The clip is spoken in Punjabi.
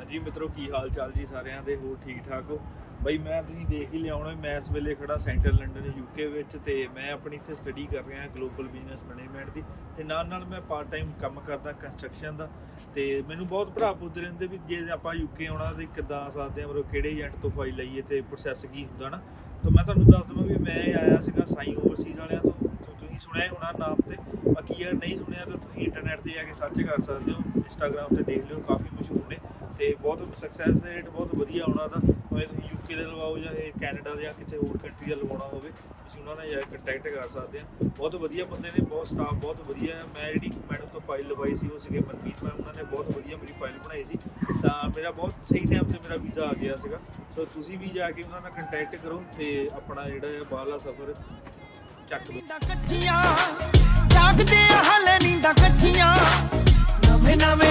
ਹਾਂਜੀ ਮਿੱਤਰੋ, ਕੀ ਹਾਲ ਚਾਲ ਜੀ ਸਾਰਿਆਂ ਦੇ? ਹੋਰ ਠੀਕ ਠਾਕ ਹੋ? ਬਈ, ਮੈਂ ਤੁਸੀਂ ਦੇਖ ਹੀ ਲਿਆਉਣਾ ਮੈਂ ਇਸ ਵੇਲੇ ਖੜਾ ਸੈਂਟਰ ਲੰਡਨ ਯੂਕੇ ਵਿੱਚ ਤੇ ਮੈਂ ਆਪਣੀ ਇੱਥੇ ਸਟੱਡੀ ਕਰ ਰਿਹਾ ਗਲੋਬਲ ਬਿਜ਼ਨਸ ਮੈਨੇਜਮੈਂਟ ਦੀ ਤੇ ਨਾਲ ਨਾਲ ਮੈਂ ਪਾਰਟ ਟਾਈਮ ਕੰਮ ਕਰਦਾ ਕੰਸਟਰਕਸ਼ਨ ਦਾ ਤੇ ਮੈਨੂੰ ਬਹੁਤ ਭਰਾ ਪੁੱਛਦੇ ਰਹਿੰਦੇ ਵੀ ਜੇ ਆਪਾਂ ਯੂਕੇ ਆਉਣਾ ਤੇ ਕਿੱਦਾਂ ਆ ਸਕਦੇ ਆ ਮਤਲਬ ਕਿਹੜੇ ਏਜੰਟ ਤੋਂ ਫਾਈਲ ਲਈਏ ਤੇ ਪ੍ਰੋਸੈਸ ਕੀ ਹੁੰਦਾ ਨਾ? ਤਾਂ ਮੈਂ ਤੁਹਾਨੂੰ ਦੱਸ ਦਵਾਂ ਵੀ ਮੈਂ ਆਇਆ ਸੀਗਾ ਸਾਈ ਓਵਰਸੀਜ਼ ਵਾਲਿਆਂ ਤੋਂ ਸੁਣਿਆ ਹੀ ਹੋਣਾ ਨਾਮ ਤੇ। ਬਾਕੀ ਯਾਰ ਨਹੀਂ ਸੁਣਿਆ ਤਾਂ ਤੁਸੀਂ ਇੰਟਰਨੈਟ ਤੇ ਜਾ ਕੇ ਸਰਚ ਕਰ ਸਕਦੇ ਹੋ। ਇੰਸਟਾਗ੍ਰam ਤੇ ਦੇਖ ਲਿਓ, ਕਾਫੀ ਮਸ਼ਹੂਰ ਨੇ ਤੇ ਬਹੁਤ ਸਕਸੈਸ ਰੇਟ ਬਹੁਤ ਵਧੀਆ ਉਹਨਾਂ ਦਾ। ਭਾਵੇਂ ਤੁਸੀਂ ਯੂਕੇ ਦੇ ਲਵਾਓ ਜਾਂ ਇਹ ਕੈਨੇਡਾ ਦੇ ਜਾਂ ਕਿਸੇ ਹੋਰ ਕੰਟਰੀ ਦਾ ਲਵਾਉਣਾ ਹੋਵੇ, ਤੁਸੀਂ ਉਹਨਾਂ ਨਾਲ ਜਾ ਕੇ ਕੰਟੈਕਟ ਕਰ ਸਕਦੇ ਆ ਬਹੁਤ ਵਧੀਆ ਬੰਦੇ ਨੇ, ਬਹੁਤ ਸਟਾਫ ਬਹੁਤ ਵਧੀਆ ਹੈ। ਮੈਂ ਜਿਹੜੀ ਮੈਡਮ ਤੋਂ ਫਾਈਲ ਲਵਾਈ ਸੀ, ਉਹ ਸੀਗੇ ਮਨਮੀਤ ਮੈਮ ਉਹਨਾਂ ਨੇ ਬਹੁਤ ਵਧੀਆ ਮੇਰੀ ਫਾਈਲ ਬਣਾਈ ਸੀ। ਤਾਂ ਮੇਰਾ ਬਹੁਤ ਸਹੀ ਟਾਈਮ ਤੇ ਮੇਰਾ ਵੀਜ਼ਾ ਆ ਗਿਆ ਸੀਗਾ। ਸੋ ਤੁਸੀਂ ਵੀ ਜਾ ਕੇ ਉਹਨਾਂ ਨਾਲ ਕੰਟੈਕਟ ਕਰੋ ਤੇ ਆਪਣਾ ਜਿਹੜਾ ਹੈ ਬਾਹਰਲਾ ਸਫ਼ਰ ਚੱਕ ਲਓ ਕੱਚੀਆਂ ਜਾਗਦੇ ਹਲੇ ਨੀਂਦਾਂ ਕੱਚੀਆਂ। ਨਵੇਂ ਨਵੇਂ